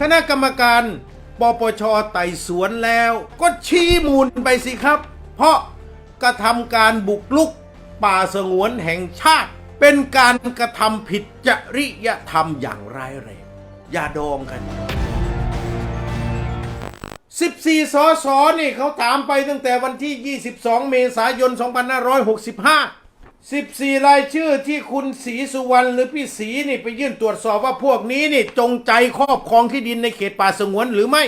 คณะกรรมการปปชไต่สวนแล้ว ก็ชี้มูลไปสิครับ เพราะกระทำการบุกลุกป่าสงวนแห่งชาติ เป็นการกระทำผิดจริยธรรมอย่างร้ายแรงอย่าดองกัน 14 สสนี่เขาถามไปตั้งแต่วันที่ 22 เมษายน 2565 14 รายชื่อที่คุณศรีสุวรรณหรือพี่ศรีนี่ไปยื่นตรวจสอบว่าพวกนี้นี่จงใจครอบครองที่ดินในเขตป่าสงวนหรือไม่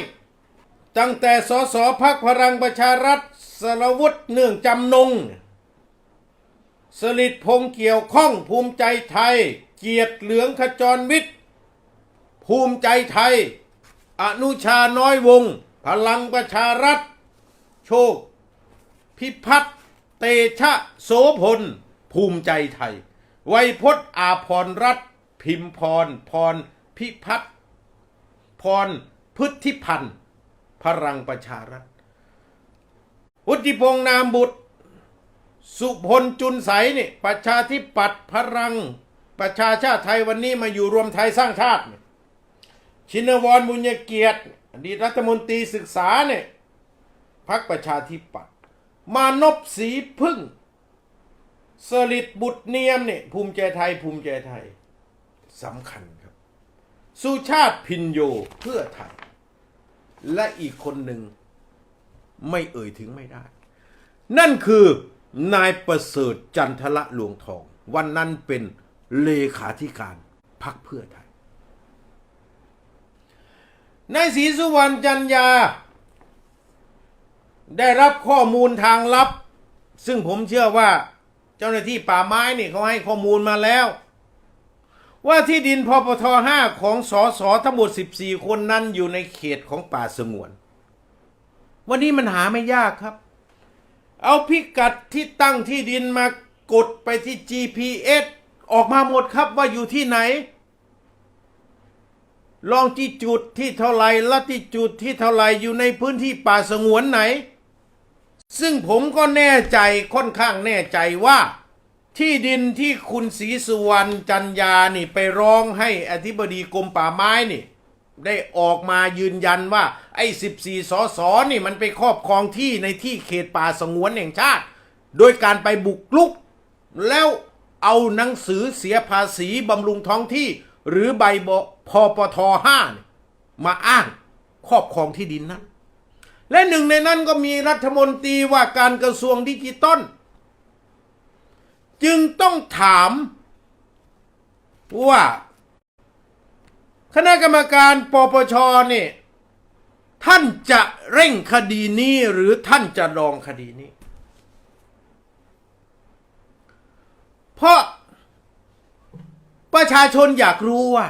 ตั้งแต่สสพักพลังประชารัฐสรวุฒิเนื่องจำนง สลิดพงเกี่ยวข้องภูมิใจไทย เกียรติเหลืองขจรวิทย์ภูมิใจไทย อนุชาน้อยวง พลังประชารัฐ โชค พิพัฒน์เตชะโสพล ภูมิใจไทย ไวยพจน์อาพรรัฐ พิมพร พร พิพัฒน์พรพฤทธิพันธ์พลังประชารัฐวุฒิพงษ์นามบุตร สุพลจุนใสนี่ประชาธิปัตย์พลัง ประชาชาติไทยวันนี้มาอยู่รวมไทยสร้างชาติ ชินวรบุญญเกียรติอดีตรัฐมนตรีศึกษาเนี่ยพักประชาธิปัตย์มานพสีพึ่ง สลิดบุตรเนียมเนี่ยภูมิใจไทยภูมิใจไทยสำคัญครับ สุชาติพินโยเพื่อไทย และอีกคนหนึ่งไม่เอ่ยถึงไม่ได้ นั่นคือนายประเสริฐจันทละหลวงทอง วันนั้นเป็นเลขาธิการพักเพื่อไทยนายศรีสุวรรณจันยา ได้รับข้อมูลทางลับ ซึ่งผมเชื่อว่า เจ้าหน้าที่ป่าไม้นี่เขาให้ข้อมูลมาแล้ว ว่าที่ดินพปท5ของสอสอทั้งหมด 14 คนนั้นอยู่ในเขตของป่าสงวน วันนี้มันหาไม่ยากครับ เอาพิกัดที่ตั้งที่ดินมากดไปที่ GPS ออกมาหมดครับว่าอยู่ที่ไหน ลองที่จุดที่เท่าไหรและที่จุดที่เท่าไหรอยู่ในพื้นที่ป่าสงวนไหน ซึ่งผมก็แน่ใจค่อนข้างแน่ใจว่า ที่ดินที่คุณศรีสุวรรณจันยานี่ไปร้องให้อธิบดีกรมป่าไม้นี่ ได้ออกมายืนยันว่า ไอ้14สอสอนี่มันไปครอบครองที่ในที่เขตป่าสงวนแห่งชาติ โดยการไปบุกลุก แล้วเอาหนังสือเสียภาษีบำรุงท้องที่ หรือใบบพปทห้ามาอ้างครอบครองที่ดินนั้น และหนึ่งในนั้นก็มีรัฐมนตรีว่าการกระทรวงดิจิตอลจึงต้องถามว่า คณะกรรมการปปชนี่ท่านจะเร่งคดีนี้หรือท่านจะรองคดีนี้ เพราะประชาชนอยากรู้ว่า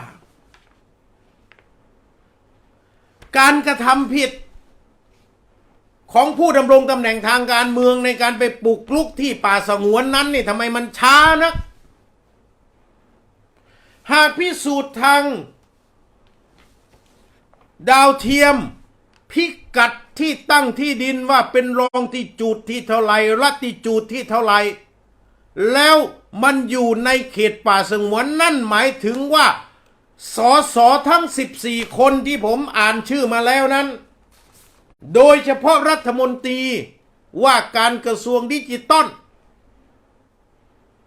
การกระทำผิด ของผู้ดำรงตำแหน่งทางการเมืองในการไปปลุกลุกที่ป่าสงวนนั้นนี่ทำไมมันช้านัก หากพิสูจน์ทาง ดาวเทียมพิกัดที่ตั้งที่ดินว่าเป็นรองที่จุดที่เท่าไหรลัติจูดที่เท่าไรแล้วมันอยู่ในเขตป่าสงวนนั่นหมายถึงว่าสอสอทั้ง 14 คนที่ผมอ่านชื่อมาแล้วนั้น โดยเฉพาะรัฐมนตรีว่าการกระทรวงดิจิตอล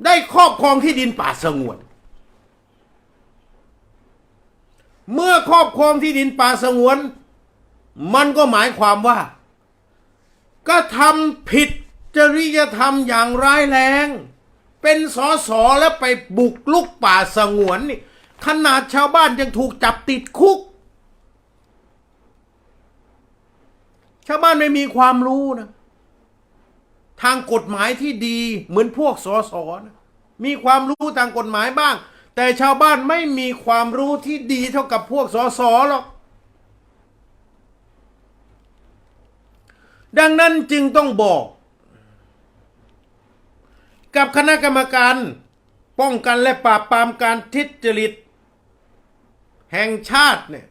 ได้ครอบครองที่ดินป่าสงวน เมื่อครอบครองที่ดินป่าสงวน มันก็หมายความว่า ก็ทำผิดจริยธรรมอย่างร้ายแรง เป็นสอสอแล้วไปบุกลุกป่าสงวนนี่ขนาดชาวบ้านยังถูกจับติดคุก ชาวบ้านไม่มีความรู้นะ ทางกฎหมายที่ดีเหมือนพวกสอสอนะมีความรู้ทางกฎหมายบ้าง แต่ชาวบ้านไม่มีความรู้ที่ดีเท่ากับพวกสอสอหรอกดังนั้นจึงต้องบอก กับคณะกรรมการ ป้องกันและปราบปรามการทุจริต แห่งชาติเนี่ย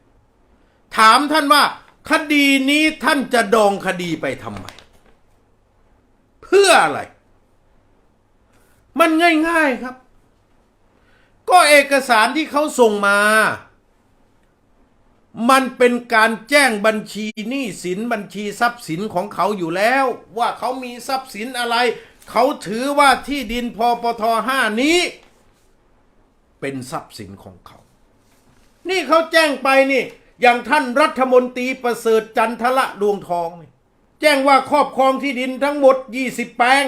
ถามท่านว่า คดีนี้ท่านจะดองคดีไปทำไม เพื่ออะไร มันง่ายๆครับ ก็เอกสารที่เขาส่งมา มันเป็นการแจ้งบัญชีหนี้สินบัญชีทรัพย์สินของเขาอยู่แล้ว ว่าเขามีทรัพย์สินอะไร เขาถือว่าที่ดินพปทห้านี้ เป็นทรัพย์สินของเขา นี่เขาแจ้งไปนี่ อย่างท่านรัฐมนตรีประเสริฐจันทละดวงทอง แจ้งว่าครอบครองที่ดินทั้งหมด 20 แปลง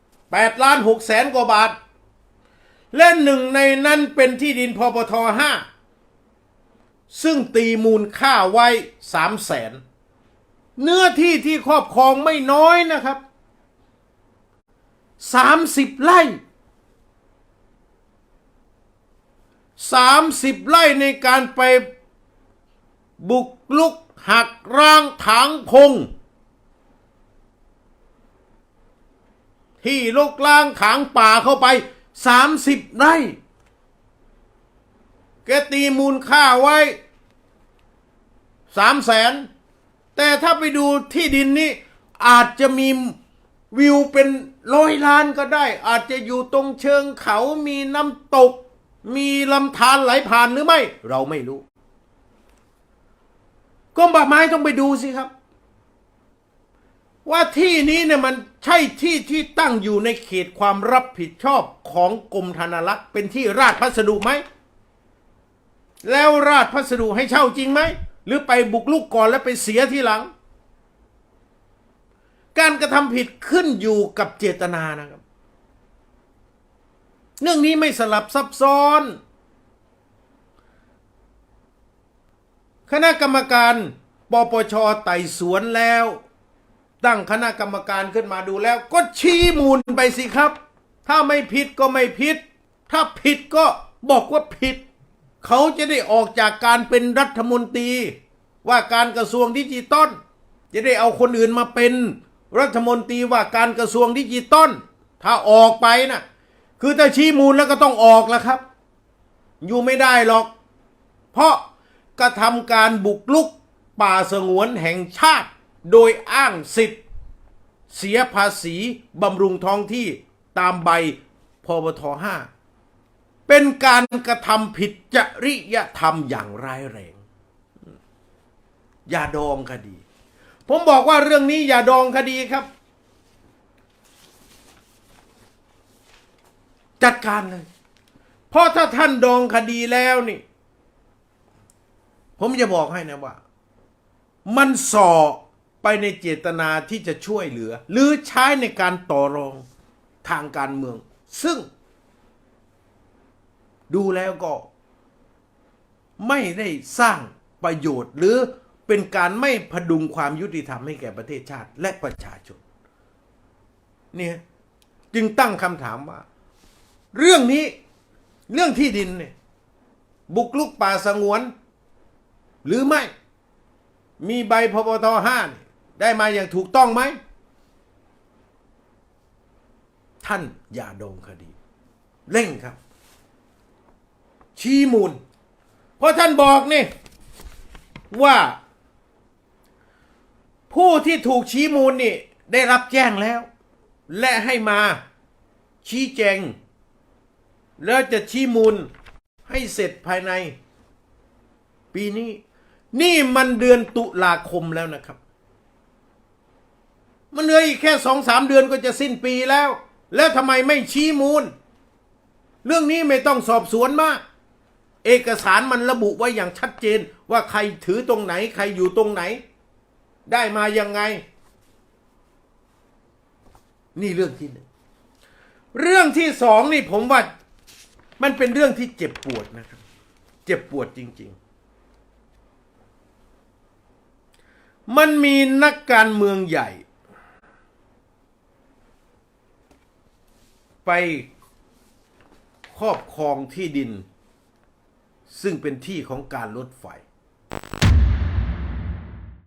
8ล้าน6แสนกว่าบาท และหนึ่งในนั้นเป็นที่ดินพปทห้าซึ่งตีมูลค่าไว้สามแสนเนื้อที่ที่ครอบครองไม่น้อยนะครับสามสิบไร่สามสิบไร่ในการไป บุกลุกหักร้างถางพง ที่ลุกล้างถางป่าเข้าไปสามสิบไร่แกตีมูลค่าไว้สามแสน แต่ถ้าไปดูที่ดินนี้อาจจะมีวิวเป็นร้อยล้านก็ได้ อาจจะอยู่ตรงเชิงเขามีน้ำตก มีลำธารไหลผ่านหรือไม่ เราไม่รู้ กรมป่าไม้ต้องไปดูสิครับ ว่าที่นี้เนี่ยมันใช่ที่ที่ตั้งอยู่ในเขตความรับผิดชอบของกรมธนารักษ์เป็นที่ราชพัสดุไหม แล้วราชพัสดุให้เช่าจริงไหม หรือไปบุกลุกก่อนแล้วไปเสียทีหลัง การกระทำผิดขึ้นอยู่กับเจตนานะครับ เรื่องนี้ไม่สลับซับซ้อน คณะกรรมการปปชไต่สวนแล้ว ตั้งคณะกรรมการขึ้นมาดูแล้ว ก็ชี้มูลไปสิครับ ถ้าไม่ผิดก็ไม่ผิด ถ้าผิดก็บอกว่าผิด เขาจะได้ออกจากการเป็นรัฐมนตรี ว่าการกระทรวงดิจิตอลจะได้เอาคนอื่นมาเป็นรัฐมนตรีว่าการกระทรวงดิจิตอลถ้าออกไปนะ่ะ คือถ้าชี้มูลแล้วก็ต้องออกแล้วครับ อยู่ไม่ได้หรอก เพราะ กระทำการบุกลุกป่าสงวนแห่งชาติ โดยอ้างสิทธิ์ เสียภาษีบำรุงท้องที่ตามใบพบทห้าเป็นการกระทำผิดจริยธรรมอย่างร้ายแรงอย่าดองคดี ผมบอกว่าเรื่องนี้อย่าดองคดีครับ จัดการเลย เพราะถ้าท่านดองคดีแล้วนี่ ผมจะบอกให้นะว่า มันส่อไปในเจตนาที่จะช่วยเหลือ หรือใช้ในการต่อรองทางการเมือง ซึ่ง ดูแล้วก็ ไม่ได้สร้างประโยชน์ หรือเป็นการไม่พดุงความยุติธรรมให้แก่ประเทศชาติ และประชาชน เนี่ยจึงตั้งคำถามว่า เรื่องนี้ เรื่องที่ดินเนี่ยบุกลุกป่าสงวน หรือไม่ มีใบพบทห้าได้มาอย่างถูกต้องไหม ท่านอย่าดองคดี เร่งครับ ชี้มูล เพราะท่านบอกนี่ว่า ผู้ที่ถูกชี้มูลนี่ ได้รับแจ้งแล้ว และให้มาชี้แจง แล้วจะชี้มูลให้เสร็จภายในปีนี้ นี่มันเดือนตุลาคมแล้วนะครับ มันเหลืออีกแค่สองสามเดือนก็จะสิ้นปีแล้ว แล้วทำไมไม่ชี้มูล เรื่องนี้ไม่ต้องสอบสวนมาก เอกสารมันระบุไว้อย่างชัดเจนว่าใครถือตรงไหน ใครอยู่ตรงไหน ได้มายังไง นี่เรื่องที่หนึ่งเรื่องที่สองนี่ผมว่า มันเป็นเรื่องที่เจ็บปวดนะครับ เจ็บปวดจริง ๆ มันมีนักการเมืองใหญ่ ไปครอบครองที่ดิน ซึ่งเป็นที่ของการรถไฟ